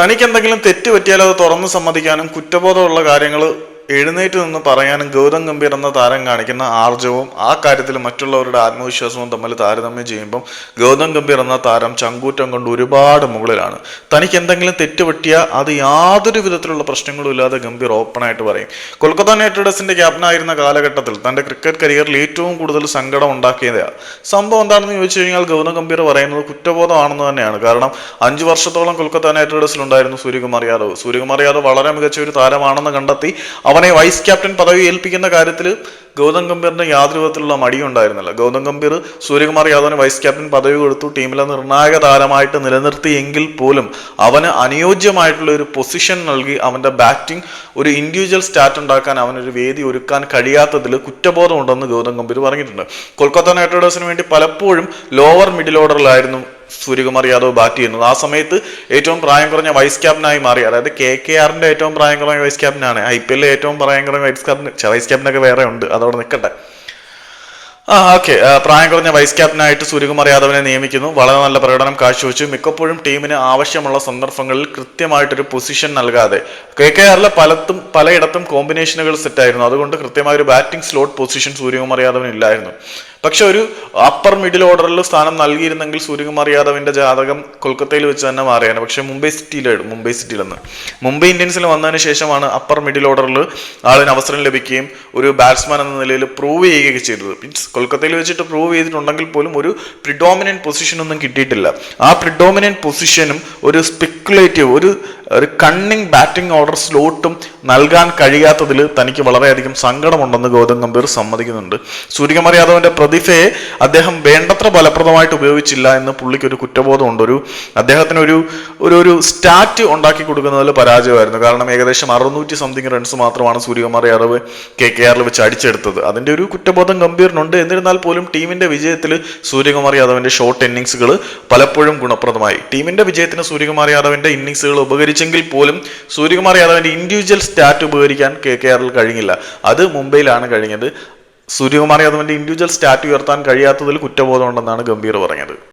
തനിക്ക് എന്തെങ്കിലും തെറ്റ് പറ്റിയാൽ അത് തുറന്ന് സമ്മതിക്കാനും കുറ്റബോധമുള്ള കാര്യങ്ങൾ എഴുന്നേറ്റ് നിന്ന് പറയാനും ഗൗതം ഗംഭീർ എന്ന താരം കാണിക്കുന്ന ആർജവും ആ കാര്യത്തിൽ മറ്റുള്ളവരുടെ ആത്മവിശ്വാസവും തമ്മിൽ താരതമ്യം ചെയ്യുമ്പം ഗൗതം ഗംഭീർ എന്ന താരം ചങ്കൂറ്റം കൊണ്ട് ഒരുപാട് മുകളിലാണ്. തനിക്ക് എന്തെങ്കിലും തെറ്റ് പറ്റിയാൽ അത് യാതൊരു വിധത്തിലുള്ള പ്രശ്നങ്ങളും ഇല്ലാതെ ഗംഭീർ ഓപ്പണായിട്ട് പറയും. കൊൽക്കത്ത നൈറ്റ് റൈഡേഴ്സിന്റെ ക്യാപ്റ്റനായിരുന്ന കാലഘട്ടത്തിൽ തന്റെ ക്രിക്കറ്റ് കരിയറിൽ ഏറ്റവും കൂടുതൽ സങ്കടം ഉണ്ടാക്കിയതാണ് സംഭവം എന്താണെന്ന് ചോദിച്ചു കഴിഞ്ഞാൽ ഗൗതം ഗംഭീർ പറയുന്നത് കുറ്റബോധമാണെന്ന് തന്നെയാണ്. കാരണം അഞ്ചു വർഷത്തോളം കൊൽക്കത്ത നൈറ്റ് റൈഡേഴ്സിൽ ഉണ്ടായിരുന്നു സൂര്യകുമാർ യാദവ്. സൂര്യകുമാർ യാദവ് വളരെ മികച്ച ഒരു താരമാണെന്ന് കണ്ടെത്തി. അവനെ വൈസ് ക്യാപ്റ്റൻ പദവി ഏൽപ്പിക്കുന്ന കാര്യത്തിൽ ഗൗതം ഗംഭീറിന് യാതൊരു വിധത്തിലുള്ള മടിയും ഉണ്ടായിരുന്നില്ല ഗൗതം ഗംഭീർ സൂര്യകുമാർ യാദവിന് വൈസ് ക്യാപ്റ്റൻ പദവി കൊടുത്തു ടീമിലെ നിർണായക താരമായിട്ട് നിലനിർത്തിയെങ്കിൽ പോലും അവന് അനുയോജ്യമായിട്ടുള്ള ഒരു പൊസിഷൻ നൽകി അവന്റെ ബാറ്റിംഗ് ഒരു ഇൻഡിവിജ്വൽ സ്റ്റാറ്റ് ഉണ്ടാക്കാൻ അവനൊരു വേദി ഒരുക്കാൻ കഴിയാത്തതിൽ കുറ്റബോധമുണ്ടെന്ന് ഗൗതം ഗംഭീർ പറഞ്ഞിട്ടുണ്ട്. കൊൽക്കത്ത നൈറ്റ് റൈഡേഴ്സിന് വേണ്ടി പലപ്പോഴും ലോവർ മിഡിൽ ഓർഡറിലായിരുന്നു സൂര്യകുമാർ യാദവ് ബാറ്റ് ചെയ്യുന്നത് ആ സമയത്ത് ഏറ്റവും പ്രായം കുറഞ്ഞ വൈസ് ക്യാപ്റ്റനായി മാറി. അതായത് കെ കെ ആറിന്റെ ഏറ്റവും പ്രായം കുറഞ്ഞ വൈസ് ക്യാപ്റ്റനാണ് ഐ പി എല്ലിൽ ഏറ്റവും പ്രായം കുറഞ്ഞ വൈസ് ക്യാപ്റ്റൻ വൈസ് ക്യാപ്റ്റനൊക്കെ വേറെ ഉണ്ട്. അതവിടെ നിൽക്കട്ടെ ആ ഓക്കെ പ്രായം കുറഞ്ഞ വൈസ് ക്യാപ്റ്റനായിട്ട് സൂര്യകുമാർ യാദവിനെ നിയമിക്കുന്നു. വളരെ നല്ല പ്രകടനം കാഴ്ചവെച്ചു. മിക്കപ്പോഴും ടീമിന് ആവശ്യമുള്ള സന്ദർഭങ്ങളിൽ കൃത്യമായിട്ടൊരു പൊസിഷൻ നൽകാതെ. കെ കെ ആറിലെ പലത്തും പലയിടത്തും കോമ്പിനേഷനുകൾ സെറ്റായിരുന്നു അതുകൊണ്ട് കൃത്യമായ ഒരു ബാറ്റിംഗ് സ്ലോട്ട് പൊസിഷൻ സൂര്യകുമാർ യാദവിന് ഇല്ലായിരുന്നു. പക്ഷെ ഒരു അപ്പർ മിഡിൽ ഓർഡറിൽ സ്ഥാനം നൽകിയിരുന്നെങ്കിൽ സൂര്യകുമാർ യാദവിന്റെ ജാതകം കൊൽക്കത്തയിൽ വെച്ച് തന്നെ മാറിയാണ് പക്ഷെ മുംബൈ സിറ്റിയിലായിരുന്നു മുംബൈ സിറ്റിയിലെന്ന്. മുംബൈ ഇന്ത്യൻസിൽ വന്നതിന് ശേഷമാണ് അപ്പർ മിഡിൽ ഓർഡറിൽ ആളിന് അവസരം ലഭിക്കുകയും ഒരു ബാറ്റ്സ്മാൻ എന്ന നിലയിൽ പ്രൂവ് ചെയ്യുകയൊക്കെ ചെയ്തത്. മീൻസ് കൊൽക്കത്തയിൽ വെച്ചിട്ട് പ്രൂവ് ചെയ്തിട്ടുണ്ടെങ്കിൽ പോലും ഒരു പ്രിഡോമിനന്റ് പൊസിഷൻ ഒന്നും കിട്ടിയിട്ടില്ല. ആ പ്രിഡോമിനന്റ് പൊസിഷനും ഒരു സ്പെക്കുലേറ്റീവ് ഒരു ഒരു കണ്ണിങ് ബാറ്റിംഗ് ഓർഡർ സ്ലോട്ടും നൽകാൻ കഴിയാത്തതിൽ തനിക്ക് വളരെയധികം സങ്കടമുണ്ടെന്ന് ഗൗതം ഗംഭീർ സമ്മതിക്കുന്നുണ്ട്. സൂര്യകുമാർ യാദവിന്റെ പ്രതിഭയെ അദ്ദേഹം വേണ്ടത്ര ഫലപ്രദമായിട്ട് ഉപയോഗിച്ചില്ല എന്ന് പുള്ളിക്ക് ഒരു കുറ്റബോധമുണ്ട് ഒരു അദ്ദേഹത്തിന് ഒരു ഒരു ഒരു സ്റ്റാറ്റ് ഉണ്ടാക്കി കൊടുക്കുന്നതിൽ പരാജയമായിരുന്നു. കാരണം ഏകദേശം അറുന്നൂറ്റി സംതിങ് റൺസ് മാത്രമാണ് സൂര്യകുമാർ യാദവ് കെ കെ ആറിൽ വെച്ച് അടിച്ചെടുത്തത്. അതിന്റെ ഒരു കുറ്റബോധം ഗംഭീറിനുണ്ട്. എന്നിരുന്നാൽ പോലും ടീമിന്റെ വിജയത്തിൽ സൂര്യകുമാർ യാദവിന്റെ ഷോർട്ട് ഇന്നിങ്സുകൾ പലപ്പോഴും ഗുണപ്രദമായി. ടീമിന്റെ വിജയത്തിന് സൂര്യകുമാർ യാദവിന്റെ ഇന്നിങ്സുകൾ ഉപകരിച്ചെങ്കിൽ പോലും സൂര്യകുമാർ യാദവിന്റെ ഇൻഡിവിജ്വൽ സ്റ്റാറ്റ് ഉപകരിക്കാൻ കെ കെ ആറിൽ കഴിഞ്ഞില്ല. അത് മുംബൈയിലാണ് കഴിഞ്ഞത്. സൂര്യകുമാർ യാദവിന്റെ ഇൻഡിവിജ്വൽ സ്റ്റാറ്റ് ഉയർത്താൻ കഴിയാത്തതിൽ കുറ്റബോധമുണ്ടെന്നാണ് ഗംഭീർ പറഞ്ഞത്.